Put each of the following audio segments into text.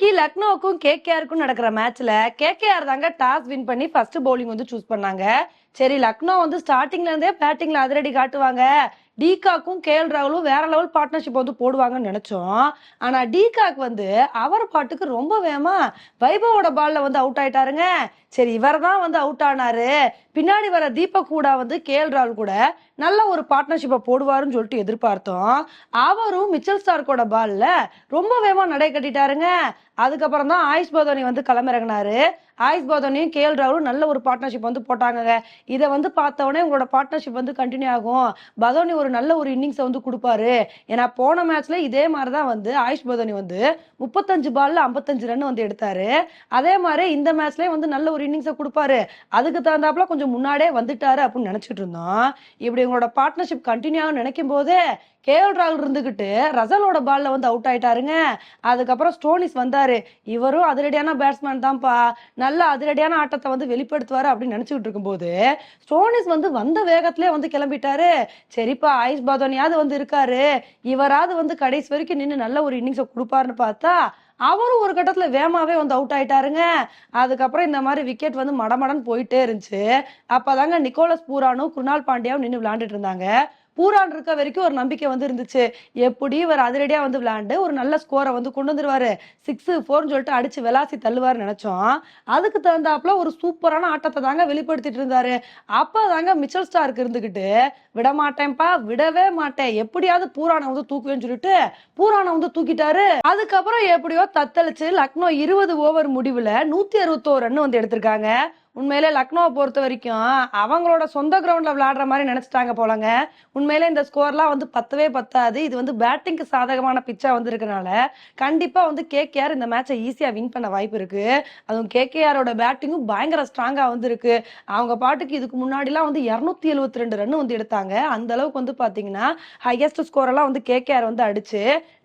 இன்னைக்கு லக்னோவுக்கும் கேகேஆருக்கும் நடக்கிற மேட்ச்ல கேகேஆர் தாங்க டாஸ் வின் பண்ணி ஃபர்ஸ்ட் பவுலிங் வந்து சூஸ் பண்ணாங்க. சரி லக்னோ வந்து ஸ்டார்டிங்ல இருந்தே பேட்டிங்ல அதிரடி காட்டுவாங்க. டீகாக்கும் கேஎல் ராகுலும் வேற லெவல் பார்ட்னர்ஷிப் வந்து போடுவாங்கன்னு நினைச்சோம். ஆனா டீகாக் வந்து அவர் பாட்டுக்கு ரொம்ப வேமா வைபவோட பால்ல வந்து அவுட் ஆயிட்டாருங்க. சரி இவர் தான் வந்து அவுட் ஆனாரு. பின்னாடி வர தீபக் கூட வந்து கேஎல் ராகுல் கூட நல்ல ஒரு பார்ட்னர்ஷிப்பை போடுவாருன்னு சொல்லிட்டு எதிர்பார்த்தோம். அவரும் மிச்சல் ஸ்டார்க்கோட பால்ல ரொம்ப வேமா நடை கட்டிட்டாருங்க. அதுக்கப்புறம் தான் ஆயுஷ் பதோனி வந்து களமிறங்கினாரு. ஆயுஷ் பதோனியும் கேஎல் ராகுலும் நல்ல ஒரு பார்ட்னர்ஷிப் வந்து போட்டாங்க இதை வந்து பார்த்த உடனே உங்களோட பார்ட்னர்ஷிப் வந்து கண்டினியூ ஆகும். பதோனி ஒரு நல்ல ஒரு இன்னிங்ஸை வந்து கொடுப்பாரு. ஏன்னா போன மேட்ச்ல இதே மாதிரி தான் வந்து ஆயுஷ் பதோனி வந்து முப்பத்தஞ்சு பால்ல ஐம்பத்தஞ்சு ரன் வந்து எடுத்தாரு. அதே மாதிரி இந்த மேட்ச்லயே வந்து நல்ல ஒரு இன்னிங்ஸை கொடுப்பாரு. அதுக்கு தகுந்தாப்புல கொஞ்சம் முன்னாடியே வந்துட்டாரு அப்படின்னு நினைச்சிட்டு இருந்தோம். இப்படி உங்களோட பார்ட்னர்ஷிப் கண்டினியூ ஆகும் நினைக்கும் போதே கேஎல் ராகுல் இருந்துகிட்டு ரசலோட பால்ல வந்து அவுட் ஆயிட்டாருங்க. அதுக்கப்புறம் ஸ்டோனிஸ் வந்தாரு. இவரும் அதிரடியான பேட்ஸ்மேன் தான்ப்பா. நல்ல அதிரடியான ஆட்டத்தை வந்து வெளிப்படுத்துவாரு அப்படின்னு நினைச்சுக்கிட்டு இருக்கும்போது ஸ்டோனிஸ் வந்து வந்த வேகத்திலே வந்து கிளம்பிட்டாரு. சரிப்பா ஆயுஷ் பாதோனியாவது வந்து இருக்காரு. இவராவது வந்து கடைசி வரைக்கும் நின்று நல்ல ஒரு இன்னிங்ஸை கொடுப்பாருன்னு பார்த்தா அவரும் ஒரு கட்டத்தில் வேமாவே வந்து அவுட் ஆயிட்டாருங்க. அதுக்கப்புறம் இந்த மாதிரி விக்கெட் வந்து மடமடன்னு போயிட்டே இருந்துச்சு. அப்போதாங்க நிக்கோலஸ் பூரானும் குருணால் பாண்டியாவும் நின்று விளையாண்டுட்டு இருந்தாங்க. பூரான் இருக்க வரைக்கும் ஒரு நம்பிக்கை வந்து இருந்துச்சு. எப்படி இவர் அதிரடியா வந்து விளையாண்டு ஒரு நல்ல ஸ்கோரை வந்து கொண்டு வந்துருவாரு. சிக்ஸ் ஃபோர்னு சொல்லிட்டு அடிச்சு விளாசி தள்ளுவார் நினைச்சோம். அதுக்கு தகுந்தாப்புல ஒரு சூப்பரான ஆட்டத்தை தாங்க வெளிப்படுத்திட்டு இருந்தாரு. அப்பதாங்க மிச்சல் ஸ்டார்க்கு இருந்துகிட்டு விட மாட்டேன்ப்பா விடவே மாட்டேன். எப்படியாவது பூரானை வந்து தூக்குவேன்னு சொல்லிட்டு பூரானை வந்து தூக்கிட்டாரு. அதுக்கப்புறம் எப்படியோ தத்தளிச்சு லக்னோ இருபது ஓவர் முடிவுல நூத்தி அறுபத்தோரு ரன் வந்து எடுத்திருக்காங்க. உண்மையிலே லக்னோவை பொறுத்த வரைக்கும் அவங்களோட சொந்த கிரவுண்ட்ல விளையாடுற மாதிரி நினைச்சிட்டாங்க போலங்க. உண்மையிலே இந்த ஸ்கோர்லாம் வந்து பத்தவே பத்தாது. இது வந்து பேட்டிங்க்கு சாதகமான பிச்சா வந்திருக்கனால கண்டிப்பாக கண்டிப்பா வந்து கேகேஆர் இந்த மேட்சை ஈஸியா வின் பண்ண வாய்ப்பு இருக்கு. அதுவும் கேகேஆரோட பேட்டிங்கும் பயங்கர ஸ்ட்ராங்கா வந்திருக்கு. அவங்க பாட்டுக்கு இதுக்கு முன்னாடிலாம் வந்து இருநூத்தி எழுபத்தி ரெண்டு ரன் வந்து எடுத்தாங்க. அந்த அளவுக்கு வந்து பாத்தீங்கன்னா ஹையஸ்ட் ஸ்கோரெல்லாம் வந்து கேகேஆர் வந்து அடிச்சு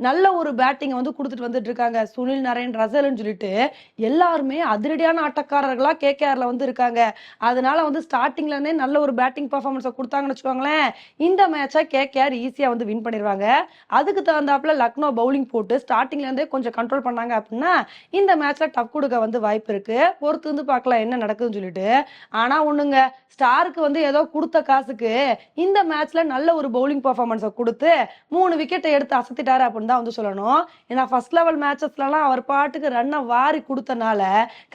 நல்ல ஒரு பேட்டிங்கை வந்து கொடுத்துட்டு வந்துட்டு இருக்காங்க. சுனில் நரேன் ரசல்னு சொல்லிட்டு எல்லாருமே அதிரடியான ஆட்டக்காரர்களா கேகேஆர்ல வந்து இருக்காங்க அதனால வந்து ஸ்டார்டிங்லேருந்தே நல்ல ஒரு பேட்டிங் பர்ஃபார்மன்ஸை கொடுத்தாங்கன்னு வச்சுக்கோங்களேன். இந்த மேட்சை கேகேஆர் ஈஸியாக வந்து வின் பண்ணிடுவாங்க அதுக்கு தகுந்தாப்புல லக்னோ பவுலிங் போட்டு ஸ்டார்டிங்லேருந்தே கொஞ்சம் கண்ட்ரோல் பண்ணாங்க அப்படின்னா இந்த மேட்ச்சில் டஃப் கொடுக்க வந்து வாய்ப்பு இருக்குது பொறுத்து வந்து பார்க்கலாம் என்ன நடக்குதுன்னு சொல்லிட்டு. ஆனால் ஒன்றுங்க ஸ்டாருக்கு வந்து ஏதோ கொடுத்த காசுக்கு இந்த மேட்ச்ல நல்ல ஒரு பவுலிங் பர்ஃபார்மன்ஸை கொடுத்து மூணு விக்கெட்டை எடுத்து அசத்திட்டாரு அப்படின்னு தான் வந்து சொல்லணும். ஏன்னா ஃபர்ஸ்ட் லெவல் மேட்சஸ்லாம் அவர் பாட்டுக்கு ரன்னை வாரி கொடுத்தனால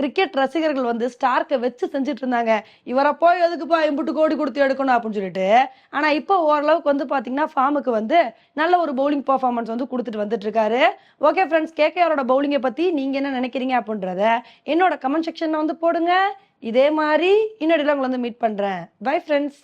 கிரிக்கெட் ரசிகர்கள் வந்து ஸ்டார்க்கை வச்சு செஞ்சுட்டு இருந்தாங்க இவரை போய் எதுக்குப்பா எம்புட்டு கோடி கொடுத்து எடுக்கணும் அப்படின்னு சொல்லிட்டு. ஆனா இப்போ ஓரளவுக்கு வந்து பார்த்தீங்கன்னா ஃபார்முக்கு வந்து நல்ல ஒரு பவுலிங் பர்ஃபார்மன்ஸ் வந்து கொடுத்துட்டு வந்துட்டு இருக்காரு ஓகே ஃப்ரெண்ட்ஸ் கேகேஆரோட பவுலிங்கை பற்றி நீங்க என்ன நினைக்கிறீங்க அப்படின்றத என்னோட கமெண்ட் செக்ஷனில் வந்து போடுங்க. இதே மாதிரி இன்னொரு உங்களை வந்து மீட் பண்ணுறேன் பை ஃப்ரெண்ட்ஸ்